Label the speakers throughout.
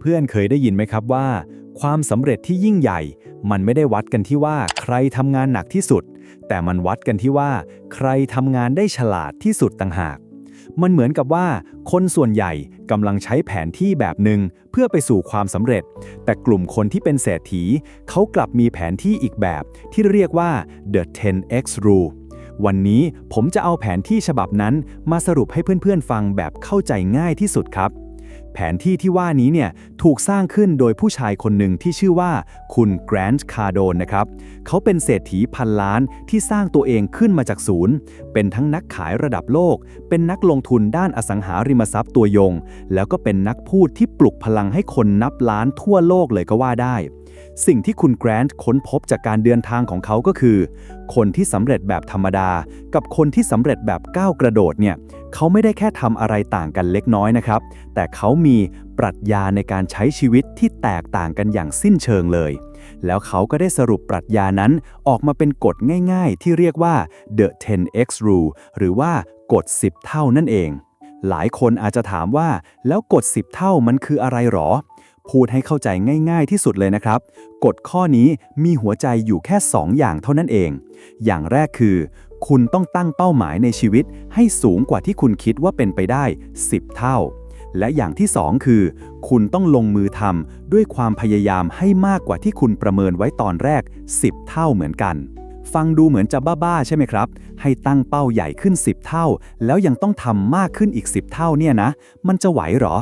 Speaker 1: เพื่อนๆ เคยได้ยินไหมครับว่า ความสำเร็จที่ยิ่งใหญ่ มันไม่ได้วัดกันที่ว่าใครทำงานหนักที่สุด แต่มันวัดกันที่ว่า ใครทำงานได้ฉลาดที่สุดต่างหาก มันเหมือนกับว่า คนส่วนใหญ่กำลังใช้แผนที่แบบหนึ่งเพื่อไปสู่ความสำเร็จ แต่กลุ่มคนที่เป็นเศรษฐี เขากลับมีแผนที่อีกแบบที่เรียกว่า the 10x rule วันนี้ผมจะเอาแผนที่ฉบับนั้นมาสรุปให้เพื่อนๆฟังแบบเข้าใจง่ายที่สุดครับ ผนที่ที่ว่านี้เนี่ยถูกสร้างขึ้นโดยผู้ชายคนหนึ่งที่ชื่อว่าคุณแกรนด์คาร์โดนนะครับ เขาเป็นเศรษฐีพันล้านที่สร้างตัวเองขึ้นมาจากศูนย์ เป็นทั้งนักขายระดับโลก เป็นนักลงทุนด้านอสังหาริมทรัพย์ตัวยง แล้วก็เป็นนักพูดที่ปลุกพลังให้คนนับล้านทั่วโลกเลยก็ว่าได้ สิ่งที่คุณแกรนต์ค้นพบจากการเดินทางของเขาก็คือ คนที่สำเร็จแบบธรรมดา กับคนที่สำเร็จแบบก้าวกระโดดเนี่ยเขาไม่ได้แค่ทำอะไรต่างกันเล็กน้อยนะครับ แต่เขามีปรัชญาในการใช้ชีวิตที่แตกต่างกันอย่างสิ้นเชิงเลย แล้วเขาก็ได้สรุปปรัชญานั้นออกมาเป็นกฎง่ายๆ ที่เรียกว่า the 10x rule หรือว่ากฎ 10 เท่านั่นเองหลายคนอาจจะถามว่าแล้วกฎ 10 เท่ามันคืออะไรหรอ พูดให้เข้าใจง่าย ๆ ที่สุดเลยนะครับ กฎข้อนี้มีหัวใจอยู่แค่ 2 อย่างเท่านั้นเอง อย่างแรกคือ คุณต้องตั้งเป้าหมายในชีวิต ให้สูงกว่าที่คุณคิดว่าเป็นไปได้ 10 เท่า และอย่างที่ 2 คือ คุณต้องลงมือทำด้วยความพยายามให้มากกว่าที่คุณประเมินไว้ตอนแรก 10 เท่าเหมือนกันฟังดูเหมือนจะบ้าๆใช่ไหมครับ ให้ตั้งเป้าใหญ่ขึ้น 10 เท่า แล้วยังต้องทำมากขึ้นอีก 10 เท่าเนี่ยนะ มันจะไหวหรอ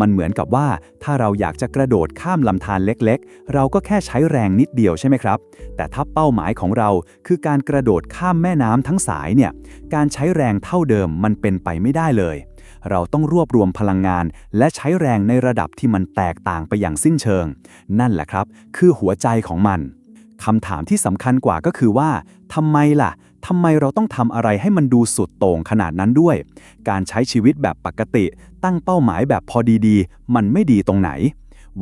Speaker 1: มันเหมือนกับว่าถ้าเราอยากจะกระโดดข้ามลำธารเล็กๆ เราก็แค่ใช้แรงนิดเดียวใช่ไหมครับ แต่ถ้าเป้าหมายของเราคือการกระโดดข้ามแม่น้ำทั้งสายเนี่ย การใช้แรงเท่าเดิมมันเป็นไปไม่ได้เลย เราต้องรวบรวมพลังงาน และใช้แรงในระดับที่มันแตกต่างไปอย่างสิ้นเชิง นั่นแหละครับ คือหัวใจของมัน คำถามที่สำคัญกว่าก็คือว่าทำไมล่ะทำไมเราต้องทำอะไรให้มันดูสุดโต่งขนาดนั้นด้วย การใช้ชีวิตแบบปกติ ตั้งเป้าหมายแบบพอดีๆ มันไม่ดีตรงไหน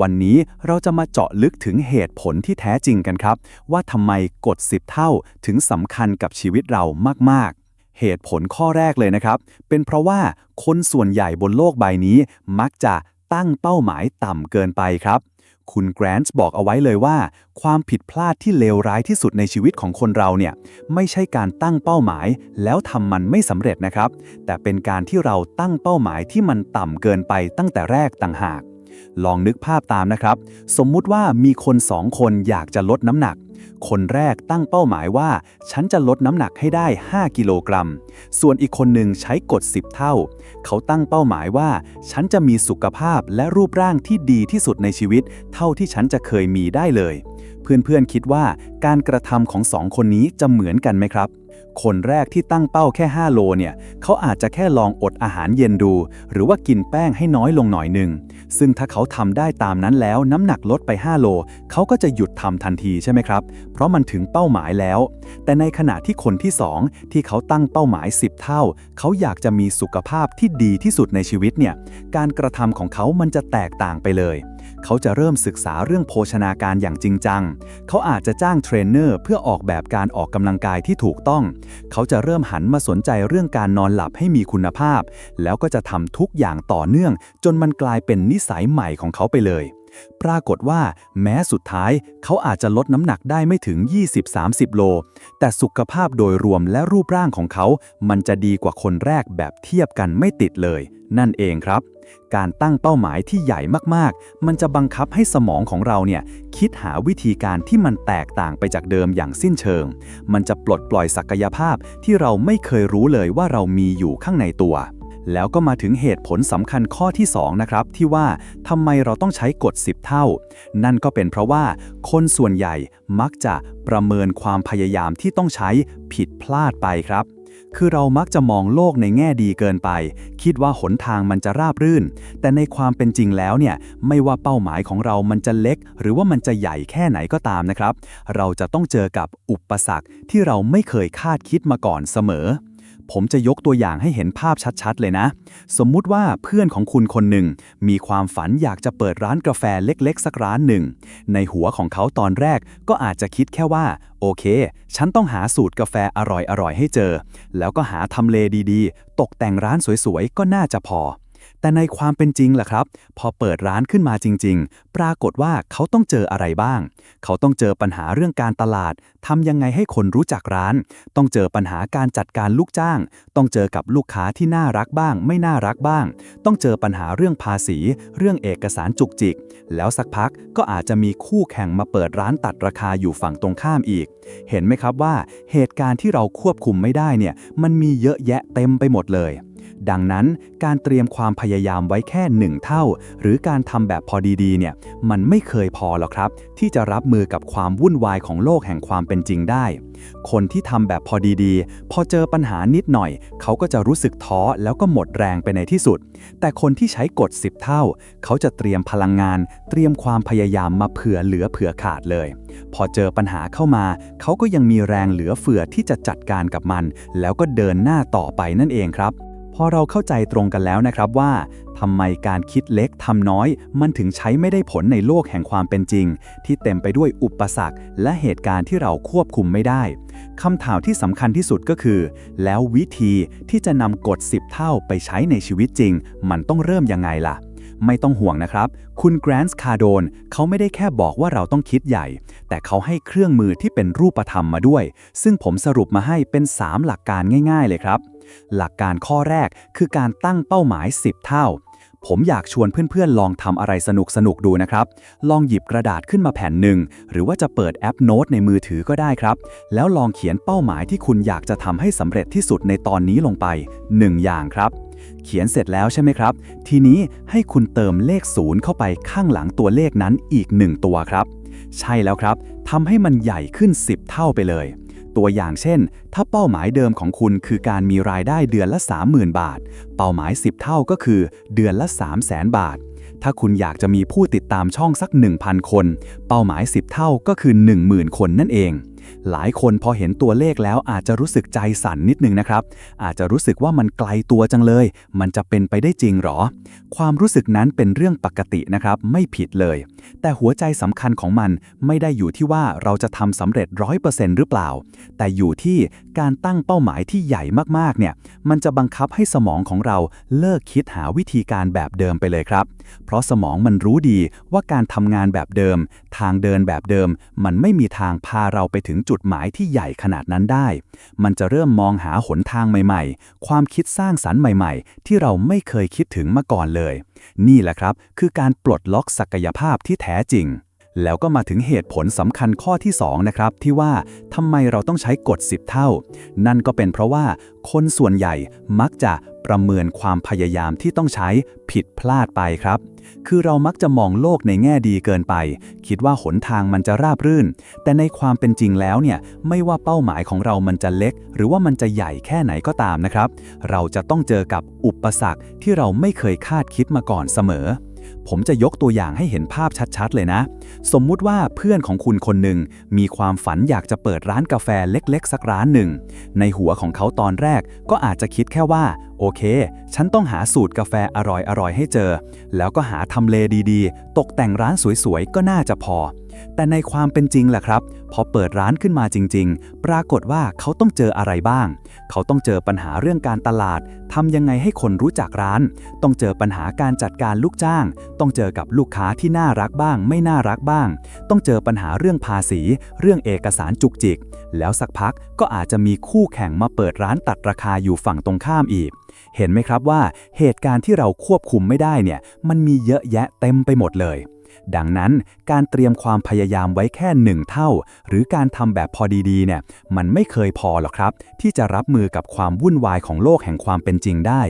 Speaker 1: วันนี้เราจะมาเจาะลึกถึงเหตุผลที่แท้จริงกันครับ ว่าทำไมกฎ 10 เท่าถึงสำคัญกับชีวิตเรามาก ๆเหตุผลข้อแรกเลยนะครับ เป็นเพราะว่าคนส่วนใหญ่บนโลกใบนี้มักจะตั้งเป้าหมายต่ำเกินไปครับ คุณแกรนส์บอกเอาไว้เลยว่า ความผิดพลาดที่เลวร้ายที่สุดในชีวิตของคนเราเนี่ย ไม่ใช่การตั้งเป้าหมาย แล้วทำมันไม่สำเร็จนะครับ แต่เป็นการที่เราตั้งเป้าหมายที่มันต่ำเกินไปตั้งแต่แรกต่างหาก ลองนึกภาพตามนะครับ สมมุติว่ามีคนสองคนอยากจะลดน้ำหนัก คนแรกตั้งเป้าหมายว่า ฉันจะลดน้ำหนักให้ได้ 5 กิโลกรัม ส่วนอีกคนหนึ่งใช้กฎ 10 เท่า เขาตั้งเป้าหมายว่า ฉันจะมีสุขภาพและรูปร่างที่ดีที่สุดในชีวิต เท่าที่ฉันจะเคยมีได้เลย เพื่อนๆคิดว่าการกระทำของสองคนนี้จะเหมือนกันไหมครับ คนแรกที่ตั้งเป้าแค่ 5 โลเนี่ยเขาอาจจะแค่ลองอดอาหารเย็นดู หรือว่ากินแป้งให้น้อยลงหน่อยหนึ่ง ซึ่งถ้าเขาทำได้ตามนั้นแล้วน้ำหนักลดไป 5 โล เขาก็จะหยุดทำทันทีใช่ไหมครับ เพราะมันถึงเป้าหมายแล้ว แต่ในขณะที่คนที่ 2 ที่เขาตั้งเป้าหมาย 10 เท่า เขาอยากจะมีสุขภาพที่ดีที่สุดในชีวิตเนี่ยการกระทำของเขามันจะแตกต่างไปเลย เขาจะเริ่มศึกษาเรื่องโภชนาการอย่างจริงจัง เขาอาจจะจ้างเทรนเนอร์เพื่อออกแบบการออกกำลังกายที่ถูกต้อง เขาจะเริ่มหันมาสนใจเรื่องการนอนหลับให้มีคุณภาพ แล้วก็จะทำทุกอย่างต่อเนื่อง จนมันกลายเป็นนิสัยใหม่ของเขาไปเลย ปรากฏว่า แม้สุดท้าย เขาอาจจะลดน้ำหนักได้ไม่ถึง 20-30 โล แต่สุขภาพโดยรวมและรูปร่างของเขา มันจะดีกว่าคนแรกแบบเทียบกันไม่ติดเลย นั่นเองครับ การตั้งเป้าหมายที่ใหญ่มากๆ มันจะบังคับให้สมองของเราเนี่ยคิดหาวิธีการที่มันแตกต่างไปจากเดิมอย่างสิ้นเชิง มันจะปลดปล่อยศักยภาพที่เราไม่เคยรู้เลยว่าเรามีอยู่ข้างในตัว แล้วก็มาถึงเหตุผลสำคัญข้อที่ 2 นะครับ ที่ว่าทำไมเราต้องใช้กฎ 10 เท่า นั่นก็เป็นเพราะว่าคนส่วนใหญ่มักจะประเมินความพยายามที่ต้องใช้ผิดพลาดไปครับ คือเรามักจะมองโลกในแง่ดีเกินไป คิดว่าหนทางมันจะราบรื่น แต่ในความเป็นจริงแล้วเนี่ย ไม่ว่าเป้าหมายของเรามันจะเล็ก หรือว่ามันจะใหญ่แค่ไหนก็ตามนะครับ เราจะต้องเจอกับอุปสรรคที่เราไม่เคยคาดคิดมาก่อนเสมอ ผมจะยกตัวอย่างให้เห็นภาพชัดๆ เลยนะ สมมุติว่าเพื่อนของคุณคนหนึ่ง มีความฝันอยากจะเปิดร้านกาแฟเล็กๆ สักร้านหนึ่ง ในหัวของเขาตอนแรกก็อาจจะคิดแค่ว่า โอเค ฉันต้องหาสูตรกาแฟอร่อยๆ ให้เจอ แล้วก็หาทำเลดีๆ ตกแต่งร้านสวยๆ ก็น่าจะพอ แต่ในความเป็นจริงล่ะครับ พอเปิดร้านขึ้นมาจริง ๆ ปรากฏว่าเขาต้องเจออะไรบ้าง เขาต้องเจอปัญหาเรื่องการตลาดทำยังไงให้คนรู้จักร้าน ต้องเจอปัญหาการจัดการลูกจ้าง ต้องเจอกับลูกค้าที่น่ารักบ้าง ไม่น่ารักบ้าง ต้องเจอปัญหาเรื่องภาษี เรื่องเอกสารจุกจิก แล้วสักพักก็อาจจะมีคู่แข่งมาเปิดร้านตัดราคาอยู่ฝั่งตรงข้ามอีก เห็นไหมครับว่าเหตุการณ์ที่เราควบคุมไม่ได้เนี่ยมันมีเยอะแยะเต็มไปหมดเลย ดังนั้นการเตรียมความพยายามไว้แค่หนึ่งเท่า หรือการทำแบบพอดีๆเนี่ยมันไม่เคยพอหรอกครับ ที่จะรับมือกับความวุ่นวายของโลกแห่งความเป็นจริงได้ คนที่ทำแบบพอดีๆ พอเจอปัญหานิดหน่อย เขาก็จะรู้สึกท้อแล้วก็หมดแรงไปในที่สุด แต่คนที่ใช้กฎ 10 เท่า เขาจะเตรียมพลังงาน เตรียมความพยายามมาเผื่อเหลือเผื่อขาดเลย พอเจอปัญหาเข้ามา เขาก็ยังมีแรงเหลือเฟือที่จะจัดการกับมัน แล้วก็เดินหน้าต่อไปนั่นเองครับ พอเราเข้าใจตรงกันแล้วนะครับว่าทำไมการคิดเล็กทำน้อย มันถึงใช้ไม่ได้ผลในโลกแห่งความเป็นจริง ที่เต็มไปด้วยอุปสรรค และเหตุการณ์ที่เราควบคุมไม่ได้คำถามที่สำคัญที่สุดก็คือ แล้ววิธีที่จะนำกฎ 10 เท่าไปใช้ในชีวิตจริง มันต้องเริ่มยังไงล่ะไม่ต้องห่วงนะครับ คุณแกรนส์คาโดนเขาไม่ได้แค่บอกว่าเราต้องคิดใหญ่ แต่เขาให้เครื่องมือที่เป็นรูปธรรมมาด้วย ซึ่งผมสรุปมาให้เป็น 3 หลักการง่าย ๆ เลยครับ หลักการข้อแรกคือการตั้งเป้าหมาย 10 เท่า ผมอยากชวนเพื่อนๆ ลองทำอะไรสนุกๆดูนะครับ ลองหยิบกระดาษขึ้นมาแผ่นหนึ่ง หรือว่าจะเปิดแอปโน้ตในมือถือก็ได้ครับ แล้วลองเขียนเป้าหมายที่คุณอยากจะทำให้สำเร็จที่สุดในตอนนี้ลงไป 1 อย่างครับเขียนเสร็จแล้วใช่ไหมครับ ทีนี้ให้คุณเติมเลขศูนย์เข้าไปข้างหลังตัวเลขนั้นอีก 1 ตัวครับ ใช่แล้วครับ ทำให้มันใหญ่ขึ้น 10 เท่าไปเลย ตัวอย่างเช่น ถ้าเป้าหมายเดิมของคุณคือการมีรายได้เดือนละ 30,000 บาท เป้าหมาย 10 เท่าก็คือเดือนละ 300,000บาท ถ้าคุณอยากจะมีผู้ติดตามช่องสัก 1,000 คน เป้าหมาย 10 เท่าก็คือ 10,000 คนนั่นเอง หลายคนพอเห็นตัวเลขแล้วอาจจะรู้สึกใจสั่นนิดนึงนะครับ อาจจะรู้สึกว่ามันไกลตัวจังเลย มันจะเป็นไปได้จริงหรอ ความรู้สึกนั้นเป็นเรื่องปกตินะครับ ไม่ผิดเลย แต่หัวใจสำคัญของมันไม่ได้อยู่ที่ว่าเราจะทำสำเร็จร้อยเปอร์เซ็นต์หรือเปล่า แต่อยู่ที่การตั้งเป้าหมายที่ใหญ่มากๆ เนี่ย มันจะบังคับให้สมองของเราเลิกคิดหาวิธีการแบบเดิมไปเลยครับ เพราะสมองมันรู้ดีว่าการทำงานแบบเดิม ทางเดินแบบเดิม มันไม่มีทางพาเราไปถึงจุดหมายที่ใหญ่ขนาดนั้นได้ มันจะเริ่มมองหาหนทางใหม่ๆ ความคิดสร้างสรรค์ใหม่ๆ ที่เราไม่เคยคิดถึงมาก่อนเลย นี่แหละครับ คือการปลดล็อกศักยภาพที่แท้จริง แล้วก็มาถึงเหตุผลสำคัญข้อที่ 2 นะครับ ที่ว่าทำไมเราต้องใช้กฎ 10 เท่า นั่นก็เป็นเพราะว่าคนส่วนใหญ่มักจะประเมินความพยายามที่ต้องใช้ผิดพลาดไปครับ คือเรามักจะมองโลกในแง่ดีเกินไป คิดว่าหนทางมันจะราบรื่น แต่ในความเป็นจริงแล้วเนี่ย ไม่ว่าเป้าหมายของเรามันจะเล็ก หรือว่ามันจะใหญ่แค่ไหนก็ตามนะครับ เราจะต้องเจอกับอุปสรรคที่เราไม่เคยคาดคิดมาก่อนเสมอ ผมจะยกตัวอย่างให้เห็นภาพชัดๆ เลยนะสมมุติว่าเพื่อนของคุณคนหนึ่งมีความฝันอยากจะเปิดร้านกาแฟเล็กๆ สักร้านหนึ่ง ในหัวของเขาตอนแรกก็อาจจะคิดแค่ว่า โอเค ฉันต้องหาสูตรกาแฟอร่อยๆ ให้เจอ แล้วก็หาทำเลดีๆ ตกแต่งร้านสวยๆ ก็น่าจะพอ แต่ในความเป็นจริงแหละครับ พอเปิดร้านขึ้นมาจริง ๆ ปรากฏว่าเขาต้องเจออะไรบ้าง เขาต้องเจอปัญหาเรื่องการตลาดทำยังไงให้คนรู้จักร้าน ต้องเจอปัญหาการจัดการลูกจ้าง ต้องเจอกับลูกค้าที่น่ารักบ้าง ไม่น่ารักบ้าง ต้องเจอปัญหาเรื่องภาษี เรื่องเอกสารจุกจิก แล้วสักพักก็อาจจะมีคู่แข่งมาเปิดร้านตัดราคาอยู่ฝั่งตรงข้ามอีก เห็นไหมครับว่าเหตุการณ์ที่เราควบคุมไม่ได้เนี่ย มันมีเยอะแยะเต็มไปหมดเลย ดังนั้นการเตรียมความพยายามไว้แค่หนึ่งเท่า หรือการทำแบบพอดีๆเนี่ย มันไม่เคยพอหรอกครับ ที่จะรับมือกับความวุ่นวายของโลกแห่งความเป็นจริงได้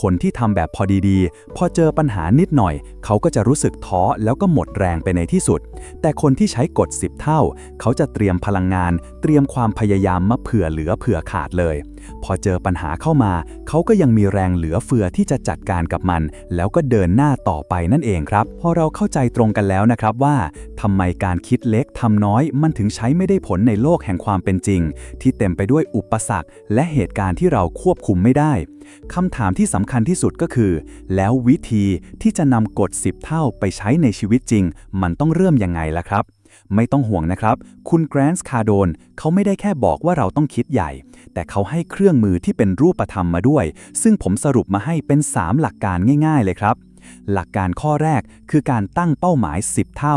Speaker 1: คนที่ทำแบบพอดีๆ พอเจอปัญหานิดหน่อย เขาก็จะรู้สึกท้อแล้วก็หมดแรงไปในที่สุด แต่คนที่ใช้กฎ 10 เท่า เขาจะเตรียมพลังงาน เตรียมความพยายามมาเผื่อเหลือเผื่อขาดเลย พอเจอปัญหาเข้ามา เขาก็ยังมีแรงเหลือเฟือที่จะจัดการกับมัน แล้วก็เดินหน้าต่อไปนั่นเองครับ พอเราเข้าใจตรงกันแล้วนะครับว่าทำไมการคิดเล็กทำน้อย มันถึงใช้ไม่ได้ผลในโลกแห่งความเป็นจริง ที่เต็มไปด้วยอุปสรรค และเหตุการณ์ที่เราควบคุมไม่ได้ คำถามที่สำคัญที่สุดก็คือ แล้ววิธีที่จะนำกฎ 10 เท่าไปใช้ในชีวิตจริง มันต้องเริ่มยังไงล่ะครับ ไม่ต้องห่วงนะครับ คุณแกรนส์คาโดนเขาไม่ได้แค่บอกว่าเราต้องคิดใหญ่ แต่เขาให้เครื่องมือที่เป็นรูปธรรมมาด้วย ซึ่งผมสรุปมาให้เป็น 3 หลักการง่าย ๆ เลยครับ หลักการข้อแรกคือการตั้งเป้าหมาย 10 เท่า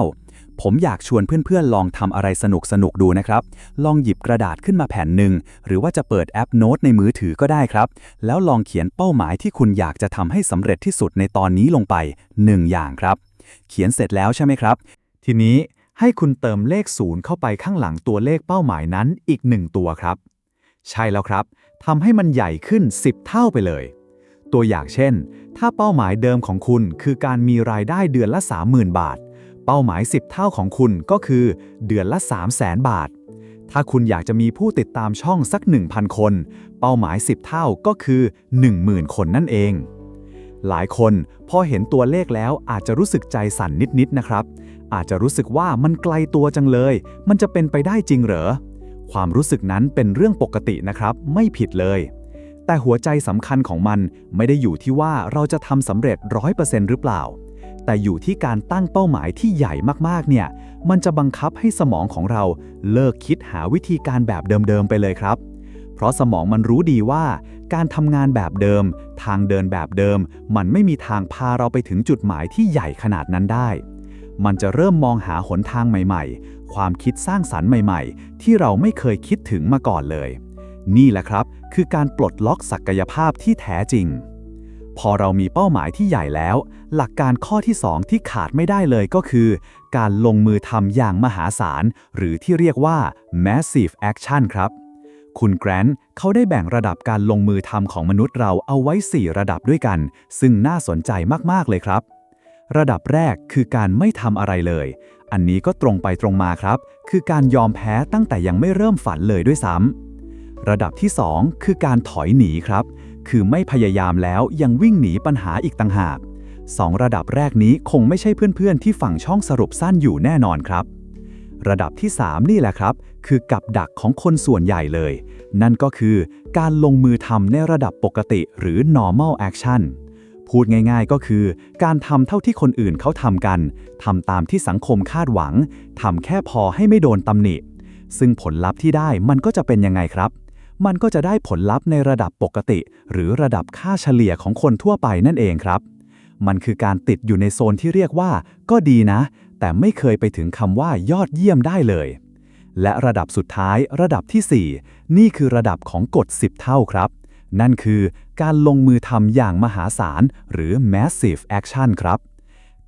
Speaker 1: ผมอยากชวนเพื่อนๆ ลองทำอะไรสนุกๆดูนะครับ ลองหยิบกระดาษขึ้นมาแผ่นหนึ่ง หรือว่าจะเปิดแอปโน้ตในมือถือก็ได้ครับ แล้วลองเขียนเป้าหมายที่คุณอยากจะทำให้สำเร็จที่สุดในตอนนี้ลงไป 1 อย่างครับ เขียนเสร็จแล้วใช่ไหมครับ ทีนี้ให้คุณเติมเลขศูนย์เข้าไปข้างหลังตัวเลขเป้าหมายนั้นอีก 1 ตัวครับ ใช่แล้วครับทำให้มันใหญ่ขึ้น 10 เท่าไปเลย ตัวอย่างเช่น ถ้าเป้าหมายเดิมของคุณคือการมีรายได้เดือนละ 30,000 บาท เป้าหมาย 10 เท่าของคุณก็คือเดือนละ 300,000บาท ถ้าคุณอยากจะมีผู้ติดตามช่องสัก 1,000 คน เป้าหมาย 10 เท่าก็คือ 10,000 คนนั่นเอง หลายคนพอเห็นตัวเลขแล้วอาจจะรู้สึกใจสั่นนิดๆนะครับ อาจจะรู้สึกว่ามันไกลตัวจังเลย มันจะเป็นไปได้จริงเหรอ ความรู้สึกนั้นเป็นเรื่องปกตินะครับ ไม่ผิดเลยแต่หัวใจสำคัญของมันไม่ได้อยู่ที่ว่าเราจะทำสำเร็จ 100%หรือเปล่า แต่อยู่ที่การตั้งเป้าหมายที่ใหญ่มากๆ เนี่ย มันจะบังคับให้สมองของเราเลิกคิดหาวิธีการแบบเดิมๆ ไปเลยครับ เพราะสมองมันรู้ดีว่า การทำงานแบบเดิม ทางเดินแบบเดิม มันไม่มีทางพาเราไปถึงจุดหมายที่ใหญ่ขนาดนั้นได้ มันจะเริ่มมองหาหนทางใหม่ๆ ความคิดสร้างสรรค์ใหม่ๆ ที่เราไม่เคยคิดถึงมาก่อนเลย นี่แหละครับ คือการปลดล็อกศักยภาพที่แท้จริง พอเรามีเป้าหมายที่ใหญ่แล้ว หลักการข้อที่ 2 ที่ขาดไม่ได้เลยก็คือ การลงมือทำอย่างมหาศาล หรือที่เรียกว่า massive action ครับ คุณแกรนท์เขาได้แบ่งระดับการลงมือทำของมนุษย์เราเอาไว้ 4 ระดับด้วยกัน ซึ่งน่าสนใจมาก ๆ เลยครับ ระดับแรกคือการไม่ทำอะไรเลย อันนี้ก็ตรงไปตรงมาครับ คือการยอมแพ้ตั้งแต่ยังไม่เริ่มฝันเลยด้วยซ้ำระดับที่ 2 คือการถอยหนีครับ คือไม่พยายามแล้วยังวิ่งหนีปัญหาอีกต่างหากสองระดับแรกนี้คงไม่ใช่เพื่อนๆ ที่ฝั่งช่องสรุปสั้นอยู่แน่นอนครับ ระดับที่ 3 นี่แหละครับ คือกับดักของคนส่วนใหญ่เลย นั่นก็คือการลงมือทำในระดับปกติหรือ normal action พูดง่ายๆก็คือ การทำเท่าที่คนอื่นเขาทำกันทำตามที่สังคมคาดหวังทำแค่พอให้ไม่โดนตำหนิ ซึ่งผลลัพธ์ที่ได้มันก็จะเป็นยังไงครับ มันก็จะได้ผลลัพธ์ในระดับปกติ หรือระดับค่าเฉลี่ยของคนทั่วไปนั่นเองครับ มันคือการติดอยู่ในโซนที่เรียกว่า ก็ดีนะ แต่ไม่เคยไปถึงคำว่ายอดเยี่ยมได้เลย และระดับสุดท้าย ระดับที่ 4 นี่คือระดับของกฎ 10 เท่าครับ นั่นคือการลงมือทำอย่างมหาศาล หรือ massive action ครับ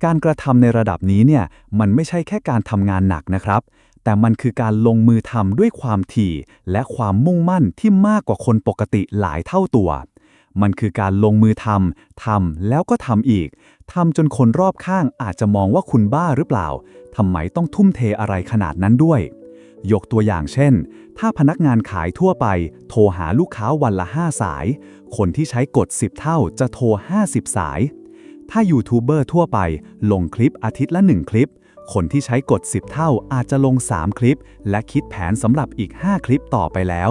Speaker 1: การกระทำในระดับนี้เนี่ยมันไม่ใช่แค่การทำงานหนักนะครับ แต่มันคือการลงมือทำด้วยความถี่และความมุ่งมั่นที่มากกว่าคนปกติหลายเท่าตัว มันคือการลงมือทำ ทำแล้วก็ทำอีก ทำจนคนรอบข้างอาจจะมองว่าคุณบ้าหรือเปล่า ทำไมต้องทุ่มเทอะไรขนาดนั้นด้วย ยกตัวอย่างเช่น ถ้าพนักงานขายทั่วไป โทรหาลูกค้าวันละ 5 สาย คนที่ใช้กด 10 เท่าจะโทร 50 สาย ถ้ายูทูบเบอร์ทั่วไป ลงคลิปอาทิตย์ละ 1 คลิป คนที่ใช้กด 10 เท่าอาจจะลง 3 คลิป และคิดแผนสำหรับอีก 5 คลิปต่อไปแล้ว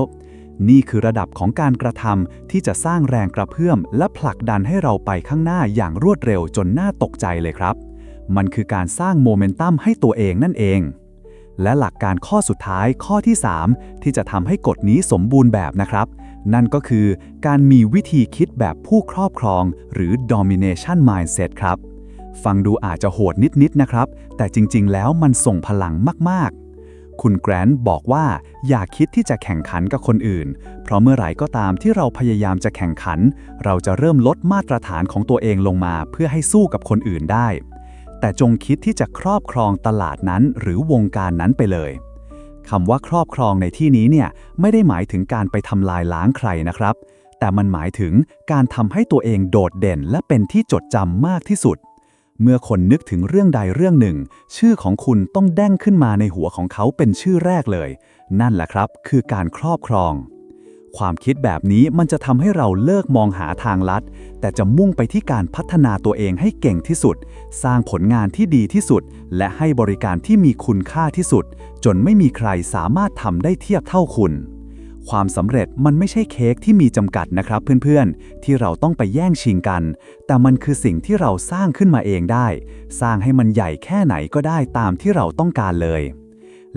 Speaker 1: นี่คือระดับของการกระทำที่จะสร้างแรงกระเพื่อม และผลักดันให้เราไปข้างหน้าอย่างรวดเร็วจนน่าตกใจเลยครับ มันคือการสร้างโมเมนตัมให้ตัวเองนั่นเอง และหลักการข้อสุดท้ายข้อที่ 3 ที่จะทำให้กฎนี้สมบูรณ์แบบนะครับ นั่นก็คือการมีวิธีคิดแบบผู้ครอบครอง หรือ domination mindset ครับ ฟังดูอาจจะโหดนิดๆนะครับ แต่จริงๆ แล้วมันส่งพลังมากๆ คุณแกรนท์บอกว่าอย่าคิดที่จะแข่งขันกับคนอื่น เพราะเมื่อไหร่ก็ตามที่เราพยายามจะแข่งขัน เราจะเริ่มลดมาตรฐานของตัวเองลงมาเพื่อให้สู้กับคนอื่นได้ แต่จงคิดที่จะครอบครองตลาดนั้นหรือวงการนั้นไปเลยคำว่าครอบครองในที่นี้เนี่ยไม่ได้หมายถึงการไปทำลายล้างใครนะครับ แต่มันหมายถึงการทำให้ตัวเองโดดเด่นและเป็นที่จดจำมากที่สุด เมื่อคนนึกถึงเรื่องใดเรื่องหนึ่ง ชื่อของคุณต้องแด้งขึ้นมาในหัวของเขาเป็นชื่อแรกเลย นั่นแหละครับ คือการครอบครอง ความคิดแบบนี้มันจะทำให้เราเลิกมองหาทางลัด แต่จะมุ่งไปที่การพัฒนาตัวเองให้เก่งที่สุด สร้างผลงานที่ดีที่สุด และให้บริการที่มีคุณค่าที่สุด จนไม่มีใครสามารถทำได้เทียบเท่าคุณ ความสำเร็จมันไม่ใช่เค้กที่มีจำกัดนะครับเพื่อนๆ ที่เราต้องไปแย่งชิงกัน แต่มันคือสิ่งที่เราสร้างขึ้นมาเองได้ สร้างให้มันใหญ่แค่ไหนก็ได้ตามที่เราต้องการเลย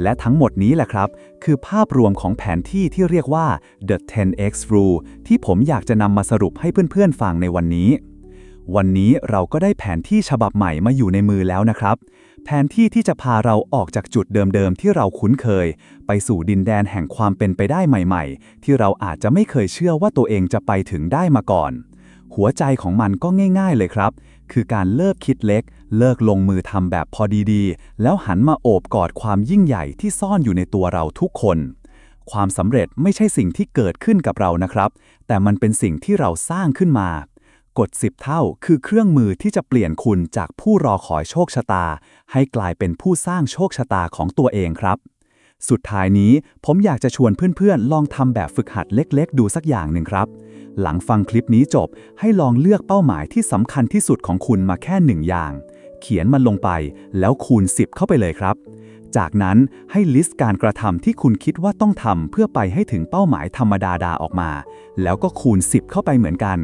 Speaker 2: และทั้งหมดนี้แหละครับ คือภาพรวมของแผนที่ที่เรียกว่า The 10x Rule ที่ผมอยากจะนำมาสรุปให้เพื่อนๆฟังในวันนี้ วันนี้เราก็ได้แผนที่ฉบับใหม่มาอยู่ในมือแล้วนะครับ แผนที่ที่จะพาเราออกจากจุดเดิมๆ ที่เราคุ้นเคย ไปสู่ดินแดนแห่งความเป็นไปได้ใหม่ๆ ที่เราอาจจะไม่เคยเชื่อว่าตัวเองจะไปถึงได้มาก่อน หัวใจของมันก็ง่าย ๆเลยครับ คือการเลิกคิดเล็ก เลิกลงมือทำแบบพอดีๆ แล้วหันมาโอบกอดความยิ่งใหญ่ที่ซ่อนอยู่ในตัวเราทุกคน ความสำเร็จไม่ใช่สิ่งที่เกิดขึ้นกับเรานะครับ แต่มันเป็นสิ่งที่เราสร้างขึ้นมา กด10 เท่าคือเครื่องมือที่จะเปลี่ยนคุณจากผู้รอคอยโชคชะตา ให้กลายเป็นผู้สร้างโชคชะตาของตัวเองครับ สุดท้ายนี้ผมอยากจะชวนเพื่อนๆ ลองทำแบบฝึกหัดเล็กๆ ดูสักอย่างหนึ่งครับ หลังฟังคลิปนี้จบให้ลองเลือกเป้าหมายที่สำคัญที่สุดของคุณมาแค่หนึ่งอย่าง เขียนมันลงไปแล้วคูณ 10 เข้าไปเลยครับ จากนั้นให้ลิสต์การกระทำที่คุณคิดว่าต้องทำเพื่อไปให้ถึงเป้าหมายธรรมดาดาออกมา แล้วก็คูณ 10 เข้าไปเหมือนกัน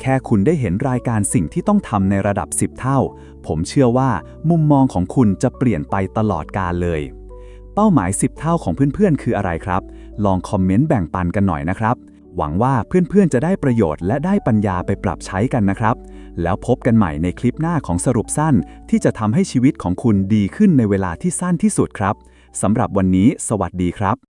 Speaker 2: แค่คุณได้เห็นรายการสิ่งที่ต้องทำในระดับ 10 เท่า ผมเชื่อว่ามุมมองของคุณจะเปลี่ยนไปตลอดกาลเลย เป้าหมาย 10 เท่าของเพื่อนๆ คืออะไรครับ ลองคอมเมนต์แบ่งปันกันหน่อยนะครับ หวังว่าเพื่อนๆ จะได้ประโยชน์และได้ปัญญาไปปรับใช้กันนะครับ แล้วพบกันใหม่ในคลิปหน้าของสรุปสั้น ที่จะทำให้ชีวิตของคุณดีขึ้นในเวลาที่สั้นที่สุดครับสำหรับวันนี้ สวัสดีครับ